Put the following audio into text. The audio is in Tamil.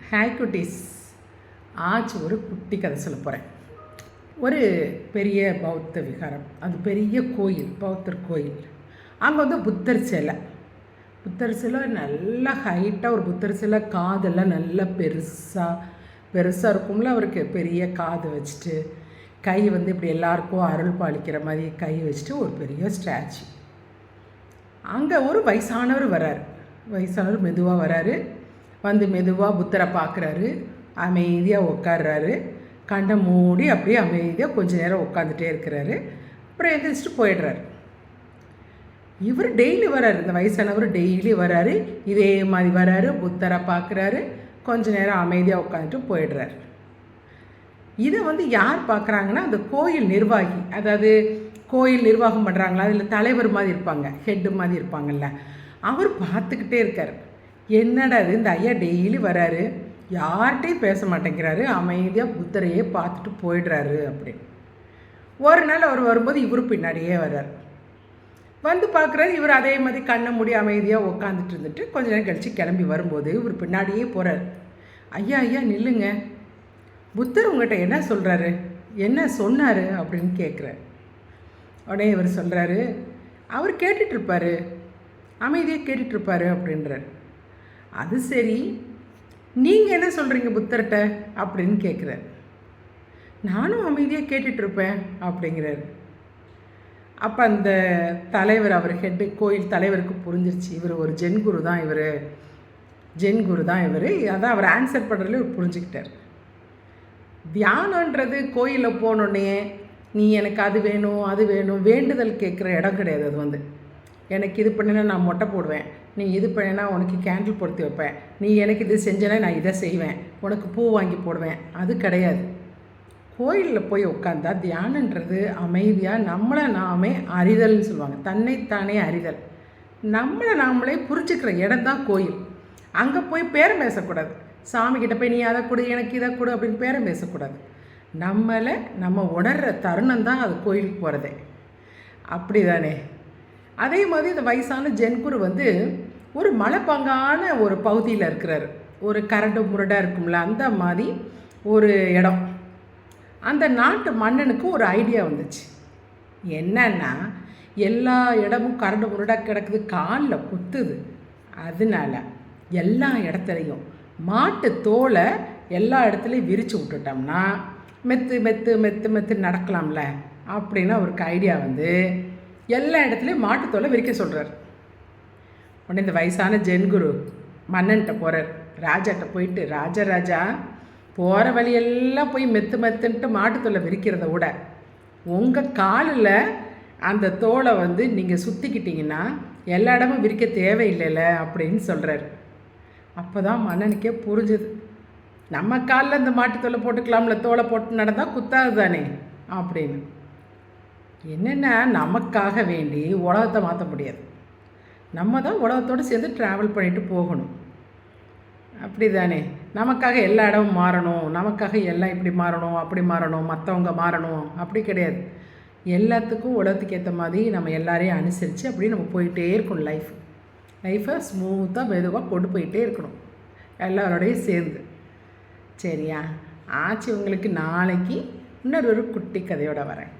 ஹாய் குட்டீஸ் ஆச்சு ஒரு குட்டி கதை சொல்ல போகிறேன் ஒரு பெரிய பௌத்த விகாரம். அது பெரிய கோயில் பௌத்தர் கோயில். அங்கே வந்து புத்தர் சிலை. புத்தர் சிலை நல்லா ஹைட்டாக ஒரு புத்தர் சிலை காதெல்லாம் நல்லா பெருசாக பெருசாக இருக்கும்ல அவருக்கு பெரிய காது வச்சுட்டு கை வந்து இப்படி எல்லாருக்கும் அருள் பாலிக்கிற மாதிரி கை வச்சுட்டு ஒரு பெரிய ஸ்டாச்சு. அங்கே ஒரு வயசானவர் வரார் வயசானவர் மெதுவாக வராரு வந்து மெதுவாக புத்தரை பார்க்குறாரு. அமைதியாக உட்காடுறாரு கண்டை மூடி அப்படியே அமைதியாக கொஞ்ச நேரம் உட்காந்துட்டே இருக்கிறாரு. அப்புறம் எந்திரிச்சிட்டு போயிடுறாரு. இவர் டெய்லி வராரு. இந்த வயசானவர் டெய்லி வராரு. இதே மாதிரி வராரு. புத்தரை பார்க்குறாரு. கொஞ்ச நேரம் அமைதியாக உட்காந்துட்டு போயிடுறாரு. இதை வந்து யார் பார்க்குறாங்கன்னா அந்த கோயில் நிர்வாகி. அதாவது கோயில் நிர்வாகம் பண்ணுறாங்களா அதில் தலைவர் மாதிரி இருப்பாங்க. ஹெட்டு மாதிரி இருப்பாங்கல்ல. அவர் பார்த்துக்கிட்டே இருக்கார். என்னடா இது? இந்த ஐயா டெய்லி வராரு. யார்கிட்டையும் பேச மாட்டேங்கிறாரு. அமைதியாக புத்தரையே பார்த்துட்டு போயிடுறாரு அப்படின்னு. ஒரு நாள் அவர் வரும்போது இவர் பின்னாடியே வர்றார். வந்து பார்க்குறாரு. இவர் அதே மாதிரி கண்ணை மூடி அமைதியாக உட்காந்துட்டு இருந்துட்டு கொஞ்ச நேரம் கழித்து கிளம்பி வரும்போது இவர் பின்னாடியே போகிறார் ஐயா ஐயா நில்லுங்க. புத்தர் உங்கள்கிட்ட என்ன சொல்கிறாரு என்ன சொன்னார்? அப்படின்னு கேட்குறார். உடனே இவர் சொல்கிறாரு அவர் கேட்டுட்ருப்பார் அமைதியாக கேட்டுட்ருப்பார் அப்படின்றார். அது சரி. நீங்கள் என்ன சொல்கிறீங்க புத்தர்கிட்ட அப்படின்னு கேட்குறார் நானும் அமைதியாக கேட்டுட்ருப்பேன் அப்படிங்கிறாரு. அப்போ அந்த தலைவர் அவர் ஹெட்டு கோயில் தலைவருக்கு புரிஞ்சிருச்சு. இவர் ஒரு ஜென் குரு தான் இவர். ஜென் குரு தான் இவர். அதான் அவர் ஆன்சர் பண்ணுறதுல இவர் புரிஞ்சுக்கிட்டார். தியானன்றது கோயிலில் போனோடனே நீ எனக்கு அது வேணும் அது வேணும் வேண்டுதல் கேட்குற இடம் கிடையாது அது வந்து. எனக்கு இது பண்ணினா நான் மொட்டை போடுவேன். நீ இது பண்ணினா உனக்கு கேண்டில் பொருத்தி வைப்பேன். நீ எனக்கு இது செஞ்சனா நான் இதை செய்வேன். உனக்கு பூ வாங்கி போடுவேன். அது கிடையாது. கோயிலில் போய் உட்காந்தா தியானன்றது அமைதியாக நம்மளை நாமே அறிதல்னு சொல்லுவாங்க. தன்னைத்தானே அறிதல். நம்மளை நாமளே புரிஞ்சுக்கிற இடம் தான் கோயில். அங்கே போய் பேரம் பேசக்கூடாது. சாமிக்கிட்ட போய் நீ அதை கொடு எனக்கு இதை கொடு அப்படின்னு பேரம் பேசக்கூடாது. நம்மளை நம்ம உணர்கிற தருணம் தான் அது கோயிலுக்கு போகிறதே அப்படி தானே அதே மாதிரி இந்த வயசான ஜென்குரு வந்து ஒரு மலைப்பாங்கான ஒரு பகுதியில் இருக்கிறாரு. ஒரு கரண்டு முரடாக இருக்கும்ல அந்த மாதிரி ஒரு இடம். அந்த நாட்டு மன்னனுக்கு ஒரு ஐடியா வந்துச்சு. என்னன்னா எல்லா இடமும் கரண்டு முரடாக கிடக்குது காலில் குத்துது. அதனால எல்லா இடத்துலையும் மாட்டு தோலை எல்லா இடத்துலையும் விரித்து விட்டுட்டோம்னா மெத்து மெத்து மெத்து மெத்து நடக்கலாம்ல அப்படின்னு அவருக்கு ஐடியா வந்து எல்லா இடத்துலையும் மாட்டுத்தோலை விரிக்க சொல்கிறார் உடனே இந்த வயசான ஜென்குரு மன்னன்கிட்ட போகிறார் ராஜாட்ட போயிட்டு ராஜராஜா போகிற வழியெல்லாம் போய் மெத்து மெத்துன்ட்டு மாட்டுத்தோலை விரிக்கிறத விட உங்கள் காலில் அந்த தோலை வந்து நீங்கள் சுற்றிக்கிட்டிங்கன்னா எல்லா இடமும் விரிக்க தேவையில்லைல்ல அப்படின்னு சொல்கிறார் அப்போ தான் மன்னனுக்கே புரிஞ்சுது. நம்ம காலில் இந்த மாட்டுத்தோலை போட்டுக்கலாம்ல தோலை போட்டு நடந்தால் குத்தாது தானே அப்படின்னு. என்னென்னா நமக்காக வேண்டி உலகத்தை மாற்ற முடியாது. நம்ம தான் உலகத்தோடு சேர்ந்து ட்ராவல் பண்ணிட்டு போகணும். அப்படி தானே நமக்காக எல்லா இடமும் மாறணும். நமக்காக எல்லாம் இப்படி மாறணும் அப்படி மாறணும் மற்றவங்க மாறணும். அப்படி கிடையாது. எல்லாத்துக்கும் உலகத்துக்கு ஏற்ற மாதிரி நம்ம எல்லாரையும் அனுசரித்து அப்படி நம்ம போயிட்டே இருக்கணும் லைஃப் லைஃப்பை ஸ்மூத்தாக மெதுவாக கொண்டு போயிட்டே இருக்கணும். எல்லாரோடையும் சேர்ந்து. சரியா? ஆச்சு உங்களுக்கு நாளைக்கு இன்னொரு ஒரு குட்டி கதையோடு வரேன்.